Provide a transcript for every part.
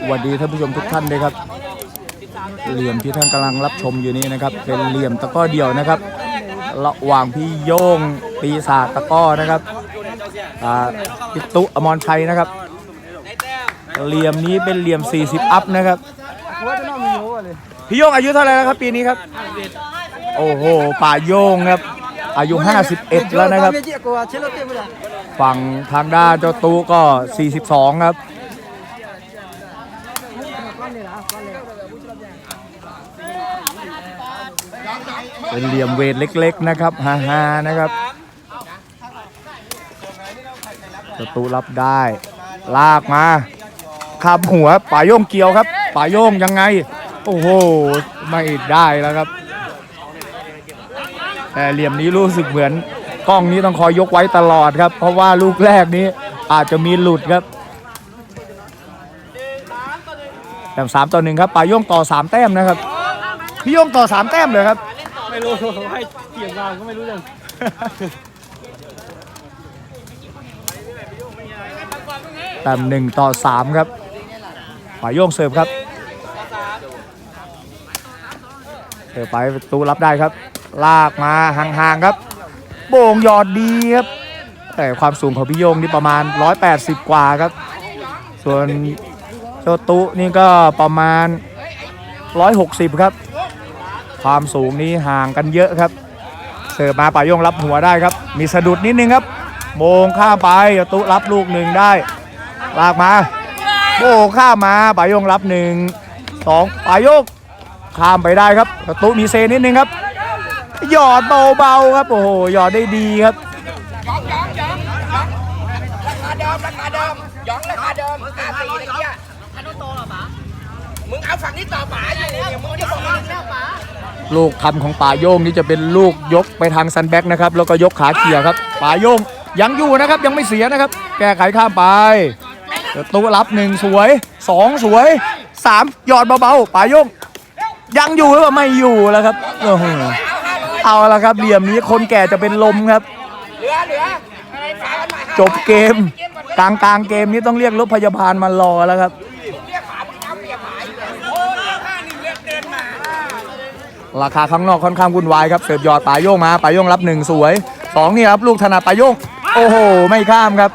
สวัสดีท่านผู้ชมทุกท่านเลยครับ เหลี่ยมที่ท่านกำลังรับชมอยู่นี้นะครับ เป็นเหลี่ยมตะก้อเดี่ยวนะครับ ระหว่างพี่โย่งปีศาจตะก้อนะครับอ่าพี่ตุอมรชัยนะครับ เหลี่ยมนี้เป็นเหลี่ยม 40 อัพนะครับ พี่โย่งอายุเท่าไหร่แล้วครับปีนี้ครับ โอ้โห ป่าโย่งครับ อายุ 51 แล้วนะครับ ฝั่งทางด้านเจ้าตู้ก็ 42 ครับ เป็นเหลี่ยมเวทเล็ก ๆ นะครับฮาๆนะครับเจ้าตู้รับได้ ลากมาขับหัวป่าโย่งเกี่ยวครับ ป่าโย่งยังไง โอ้โห ไม่ได้แล้วครับ แต่เหลี่ยมนี้รู้สึกเหมือน กล้องนี้ต้องคอยยกไว้ตลอดครับ เพราะว่าลูกแรกนี้อาจจะมีหลุดครับแต้มสามต่อหนึ่งครับป่าโย่งต่อสามแต้มนะครับพี่โย่งต่อสามแต้มเลยครับ ไม่รู้ให้เกี่ยงมาก็ไม่รู้เรื่องแต้มหนึ่งต่อสามครับป่าโย่งเสิร์ฟครับเสิร์ฟไปประตูรับได้ครับ ลากมาห่างๆครับ โบ่งหยอดดีครับแต่ความสูงของพี่โยงนี่ประมาณ 180 กว่าครับ ส่วนเจ้าตุนี่ก็ประมาณ 160 ครับ ความสูงนี้ห่างกันเยอะครับ เสิร์ฟมาป่าโยงรับหัวได้ครับ มีสะดุดนิดนึงครับ โมงข้ามไปเจ้าตุรับลูกหนึ่งได้ ลากมาโบงข้ามมาป่าโยงรับหนึ่งสองป่าโยงข้ามไปได้ครับเจ้าตุมีเซนิดนึงครับ หยอดเบาๆครับโอ้โหหยอดได้ดีครับย้องย้องย้องย้องราคาเดิมราคาเดิมย้องราคาเดิมห้าสี่ตะเกียอันนู้นโตหรอป๋ามึงเอาฝั่งนี้ต่อป๋าอยู่เนี่ยมึงจะบอกว่าแล้วป๋าลูกทำของป่าโยงนี่จะเป็นลูกยกไปทางซันแบ็กนะครับแล้วก็ยกขาเขี่ยครับป่าโยงยังอยู่นะครับยังไม่เสียนะครับ แก้ไขข้ามไปเดี๋ยวตู้รับหนึ่งสวยสองสวยสามหยอดเบาๆป่าโยงยังอยู่หรือเปล่าไม่อยู่แล้วครับโอ้โห เอาละครับ เหลี่ยมนี้คนแก่จะเป็นลมครับ เหลือเหลือจบเกมกลางกลางเกมนี้ต้องเรียกรถพยาบาลมารอแล้วครับราคาข้างนอกค่อนข้างวุ่นวายครับเสิร์ฟหยอดป่าโยงมาป่าโยงรับหนึ่งสวยสองนี่ครับลูกถนัดป่าโยงโอ้โห ไม่ข้ามครับ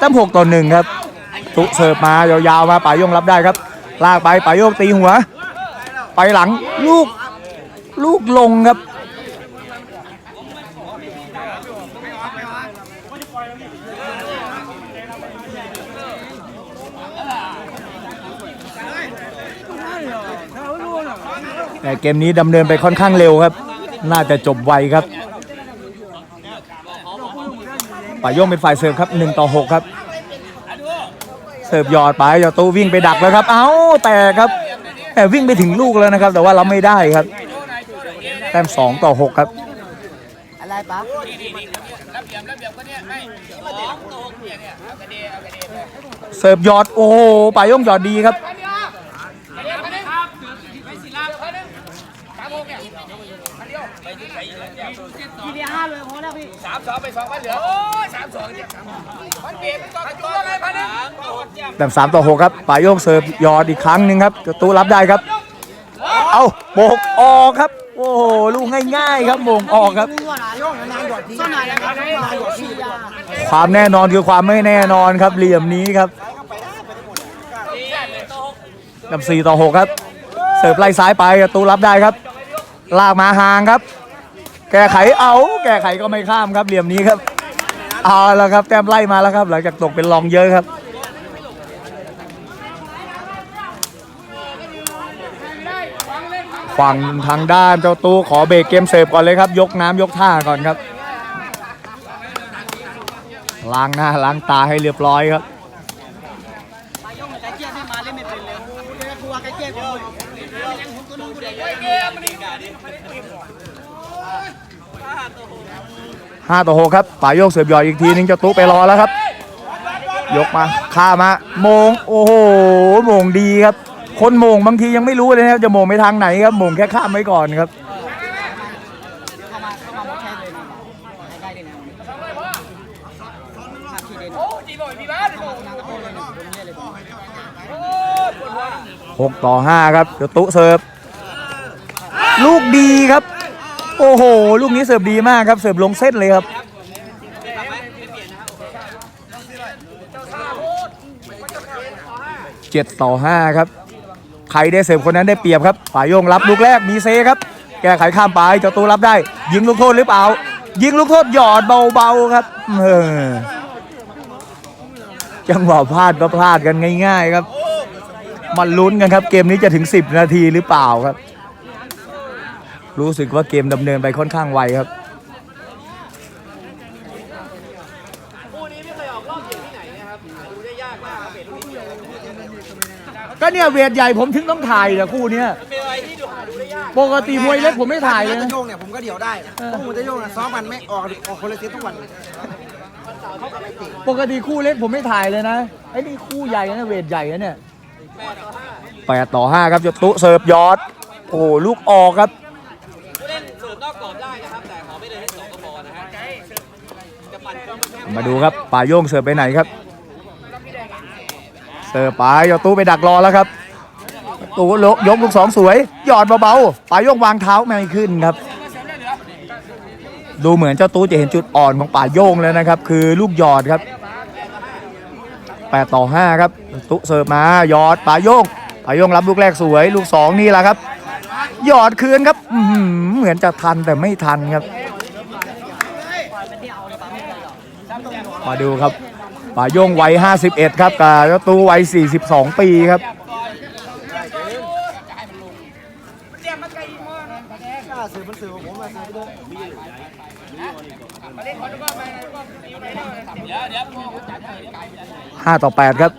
ตั้มหกต่อหนึ่งครับตุเสิร์ฟมายาวๆมาป่ายงรับได้ครับ ลากไปป่ายงตีหัว ไปหลังลูกลูกลงครับแต่เกมนี้ดำเนินไปค่อนข้างเร็วครับ น่าจะจบไวครับป่าโยงเป็นฝ่ายเสิร์ฟครับ1ต่อ6ครับ เสิร์ฟหยอดไปเจ้าตู้วิ่งไปดักแล้วครับ เอ้าแต่ครับแต่วิ่งไปถึงลูกแล้วนะครับ แต่ว่าเราไม่ได้ครับ แต้ม2ต่อ6ครับอะไรปะเสิร์ฟหยอดโอ้โหป่าโยงหยอดดีครับ ทีเดียวห้าเลยพอแล้วพี่สามสองไปสองมันเหลือ โอ้ยสามสองเนี่ยมันเปลี่ยนมันก็จุดอะไรพันนึงแต้ม3ต่อ6ครับป่าโยงเสิร์ฟหยอดอีกครั้งหนึ่งครับเจ้าตู้รับได้ครับ เอาโบกออกครับ โอ้โหลูกง่ายๆครับโมงออกครับส่วนไหนส่วนไหนนะครับส่วนไหนหยดทียาความแน่นอนคือความไม่แน่นอนครับเหลี่ยมนี้ครับกับ4ต่อ6ครับ เสิร์ฟไล่ซ้ายไปประตูรับได้ครับ ลากมาห่างครับ แก้ไขเอา แก้ไขก็ไม่ข้ามครับเหลี่ยมนี้ครับ เอาแล้วครับแต้มไล่มาแล้วครับ หลังจากตกเป็นรองเยอะครับ ฝั่งทางด้านเจ้าตู้ขอเบรกเกมเสิร์ฟก่อนเลยครับ ยกน้ำยกท่าก่อนครับล้างหน้าล้างตาให้เรียบร้อยครับ ไปย่องไก่เจี๊ยบไม่มาเล่นไม่เป็นเลยเดี๋ยวกลัวไก่เจี๊ยบเลยยังผมตัวนู้นกูเด็ ก5ต่อ6ครับป่าโยกเสิร์ฟหยอดอีกทีนึงเจ้าตู้ไปรอแล้วครับ ยกมาข้ามาโมงโอ้โหโมงดีครับ คนโมงบางทียังไม่รู้เลยนะครับจะโมงไปทางไหนครับโมงแค่ข้ามไว้ก่อนครับเข้ามาเข้ามามดแค่เลยใกล้ๆเลยนะภาพที่อ้จีบอยพี่บ้าครับเดี๋ยวตุ๊เสิร์ฟลูกดีครับ โอ้โห ลูกนี้เสิร์ฟดีมากครับ เสิร์ฟลงเส้นเลยครับ7ต่อ5ครับ ใครได้เสิร์ฟคนนั้นได้เปรียบครับป่ายโยงรับลูกแรกมีเซครับ แก้ไขข้ามไปเจ้าตูรับได้ ยิงลูกโทษหรือเปล่า ยิงลูกโทษหยอดเบาๆครับเออจังหวะพลาดก็พลาดกันง่าย ๆ ครับ มันลุ้นกันครับ เกมนี้จะถึง 10 นาทีหรือเปล่าครับ รู้สึกว่าเกมดำเนินไปค่อนข้างไวครับก็เนี่ยเวทใหญ่ผมถึงต้องถ่ายนะคู่เนี้ยปกติมวยเล็กผมไม่ถ่ายเลยตะนะ โยงเนี่ยผมก็เดี่ยวได้พวกมูตะโยงนะซ้อมมันไม่ออกออกคนละเซตทุกวันปกติคู่เล็กผมไม่ถ่ายเลยนะไอ้นี่คู่ใหญ่นะเวทใหญ่นะเนี่ยแปดต่อห้าครับจะตุเสิร์ฟยอด โอ้โหลูกออกครับ มาดูครับป่าโยงเสิร์ฟไปไหนครับเสิร์ฟไปยอตู้ไปดักรอแล้วครับตู้ยกลูกสองสวยหยอดเบาๆป่าโยงวางเท้าไม่ขึ้นครับ ดูเหมือนเจ้าตู้จะเห็นจุดอ่อนของป่าโยงแล้วนะครับ คือลูกหยอดครับ8ต่อ5ครับตุเสิร์ฟมาหยอดป่าโยงป่าโยงรับลูกแรกสวย ลูก 2 นี่แหละครับ หยอดคืนครับเหมือนจะทันแต่ไม่ทันครับ มาดูครับป่าโยงวัย 51 ครับกับเจ้าตู้วัย 42 ปีครับ5ต่อ8ครับ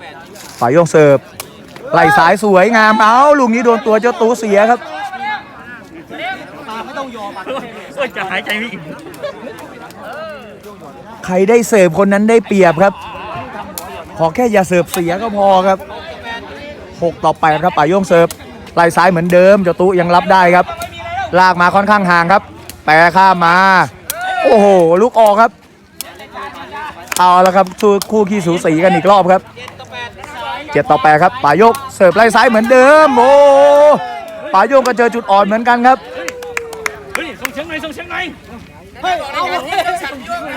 ป่าโยงเสิร์ฟไหลสายสวยงาม เอาลูกนี้โดนตัวเจ้าตู้เสียครับ ไม่ต้องยอมอะ โอ้ยจะหายใจไม่อิ่มใครได้เสิร์ฟคนนั้นได้เปรียบครับ ขอแค่อย่าเสิร์ฟเสียก็พอครับ 6 ต่อ8ครับป่าโยงเสิร์ฟไหลซ้ายเหมือนเดิมเจ้าตู้ยังรับได้ครับ ลากมาค่อนข้างห่างครับ แปรข้ามมา โอ้โห ลูกออกครับ เอาละครับคู่คู่ขี้สูสีกันอีกรอบครับ7ต่อ8ครับป่าโยกเสิร์ฟไล่ซ้ายเหมือนเดิมโอ้ป่าโยกก็เจอจุดอ่อนเหมือนกันครับ เฮ้ยส่งเชียงหน่อยส่งเชียงหน่อยเฮ้ยเอา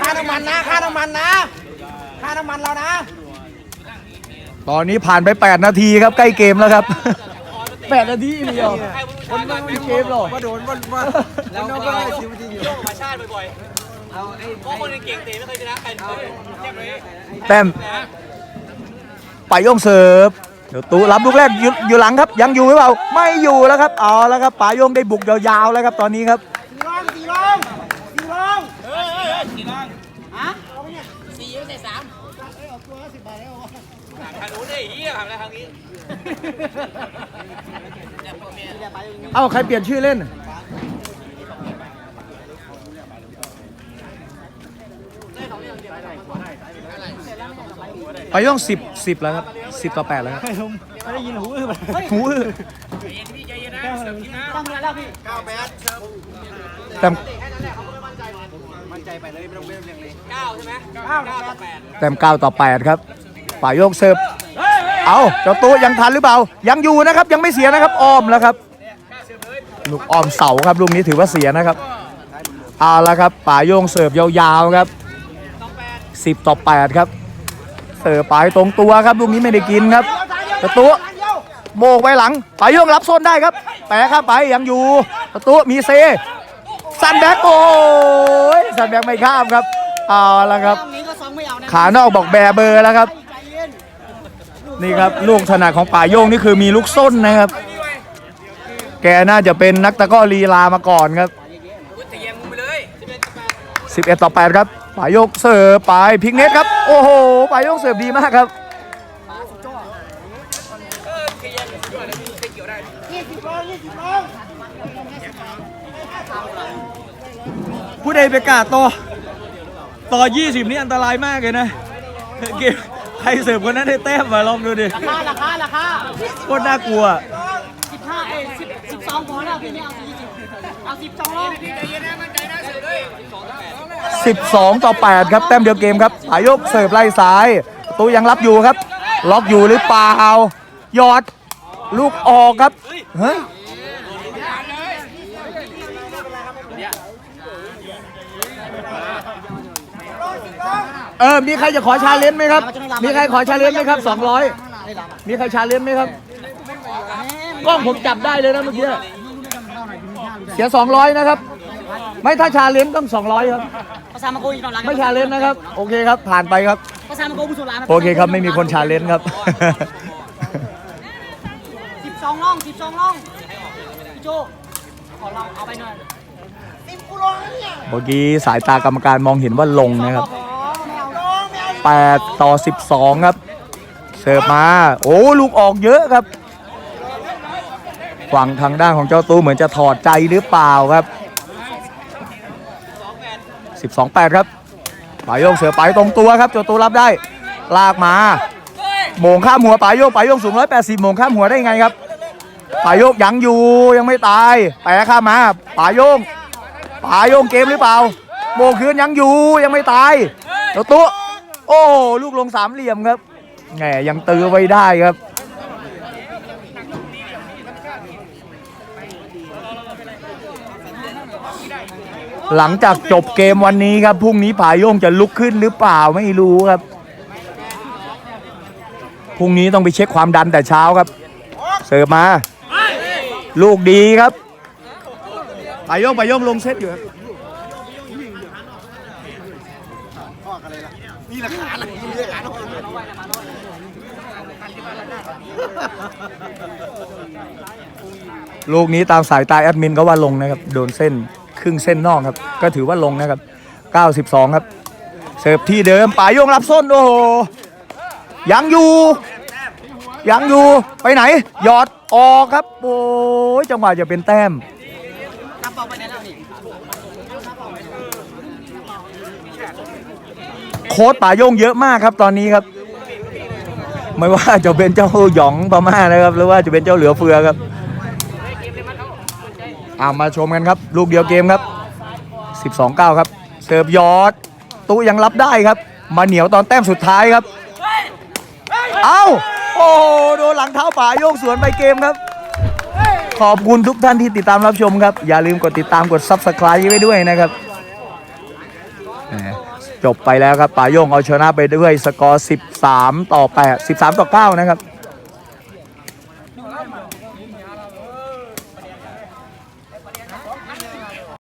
ค่าน้ำมันนะค่าน้ำมันนะค่าน้ำมันเรานะ ตอนนี้ผ่านไป 8 นาทีครับใกล้เกมแล้วครับ 8 นาทีเดียวคนไม่มีเกมหรอกว่าโดนว่าว่าแล้วก็ได้สิบนาทีอยู่แต้มไปโยงเสิร์ฟเดี๋ยวตูรับลูกแรกอยู่อยู่หลังครับ ยังอยู่หรือเปล่า ไม่อยู่แล้วครับเอาแล้วครับป๋าโยงได้บุกยาวๆแล้วครับตอนนี้ครับ เอ้าใครเปลี่ยนชื่อเล่น ไปย่องสิบสิบแล้วครับสิบต่อแปดแล้วครับไม่ได้ยินหูอื้อหูอื้อต้องเงินแล้วพี่เก้าแปดแต้มมั่นใจไปเลยไม่ต้องเล่นเรียงเลยเก้าใช่ไหมเก้าแปดแต้มเก้าต่อแปดครับป่าโยกเสิร์ฟ เอาเจ้าตัวยังทันหรือเปล่า ยังอยู่นะครับ ยังไม่เสียนะครับอ้อมแล้วครับ ลูกอ้อมเสาครับลูกนี้ถือว่าเสียนะครับเอาละครับป่าโยงเสิร์ฟยาวๆครับสิบต่อแปดครับ เสิร์ฟไปตรงตัวครับลูกนี้ไม่ได้กินครับประตูโบกไปหลังป่าโยงรับโซนได้ครับแปะเข้าไปยังอยู่ประตูมีเซซันแบ็กโอ้ยซันแบ็กไม่ข้ามครับเอาละครับตรงนี้ก็ซ้อมไม่เอานะขานอกบอกแบร์เบอร์แล้วครับใจเย็น นี่ครับลูกถนัดของป่าโยงนี่คือมีลูกส้นนะครับ แกน่าจะเป็นนักตะกร้อลีลามาก่อนครับแต่แยงมุมไปเลย11 ต่อ 8 ครับป่าโยกเสิร์ฟไปพลิกเน็ตครับ โอ้โหป่าโยกเสิร์ฟดีมากครับผู้ใดไปกาดต่อ ต่อ 20 นี่อันตรายมากเลยนะ เกม ใครเสิร์ฟคนนั้นได้แต้มมาลองดูดิราคาราคาราคาโคตรน่ากลัวสิบห้าเอ้ยสิบสิบสองพอแล้วพี่ไม่เอาสี่สิบเอาสิบสองแล้ว12 ต่อ 8 ครับแต้มเดียวเกมครับปายกเสิร์ฟไล่ซ้ายประตูยังรับอยู่ครับ ล็อกอยู่หรือเปล่าหยอด ลูกออกครับเฮ้ย เออ มีใครจะขอชาเลนจ์ไหมครับ มีใครขอชาเลนจ์ไหมครับ 200 มีใครชาเลนจ์ไหมครับ กล้องผมจับได้เลยนะเมื่อกี้ เสีย 200 นะครับ ไม่ถ้าชาเลนจ์ต้อง 200 ครับภาษามาโกอีกตอนหลังไม่ชาเลนจ์นะครับ โอเคครับ ผ่านไปครับภาษามาโกบุสุราโอเคครับ ไม่มีคนชาเลนจ์ครับสิบสองล่องสิบสองล่องพี่โจขอเราเอาไปหน่อยเมื่อกี้สายตากรรมการมองเห็นว่าลงนะครับ 18 ต่อ 12 ครับ เสิร์ฟมา โอ้ลูกออกเยอะครับฝั่งทางด้านของเจ้าตู้เหมือนจะถอดใจหรือเปล่าครับ 12 8 ครับปายโยงเสือไปตรงตัวครับเจ้าตู้รับได้ ลากมาโมงข้ามหัวปายโยงปายโยงสูง 180โมงข้ามหัวได้ยังไงครับปายโยงยังอยู่ยังไม่ตายแปะข้ามมาปายโยงปายโยงเกมหรือเปล่าโมงคืนยังอยู่ยังไม่ตายเจ้าตู้ โอ้ลูกลงสามเหลี่ยมครับแหมยังตื้อไว้ได้ครับหลังจากจบเกมวันนี้ครับพรุ่งนี้ผายโยงจะลุกขึ้นหรือเปล่าไม่รู้ครับพรุ่งนี้ต้องไปเช็คความดันแต่เช้าครับ เสิร์ฟมา ลูกดีครับผายโยงผายโยงลงเซตอยู่ครับ ลูกนี้ตามสายตาแอดมินก็ว่าลงนะครับ โดนเส้นครึ่งเส้นนอกครับ ก็ถือว่าลงนะครับ 92 ครับ เสิร์ฟที่เดิมป่ายโยงรับส้นโอ้โหยังอยู่ ยังอยู่ไปไหน หยอดออกครับ โอ้ยจังหวะจะเป็นแต้ม โค้ดป่าโยงเยอะมากครับตอนนี้ครับ ไม่ว่าจะเป็นเจ้าหยองพม่านะครับ หรือว่าจะเป็นเจ้าเหลือเฟือครับอามาชมกันครับ ลูกเดียวเกมครับ 12-9 ครับ เสิร์ฟยอดตู้ยังรับได้ครับ มาเหนียวตอนแต้มสุดท้ายครับ เอ้า โอ้โหโดนหลังเท้าป่าโยงสวนไปเกมครับ ขอบคุณทุกท่านที่ติดตามรับชมครับ อย่าลืมกดติดตามกด Subscribe ไว้ด้วยนะครับ จบไปแล้วครับป่าโยงเอาชนะไปด้วยสกอร์ 13 ต่อ8 13 ต่อ 9 นะครับ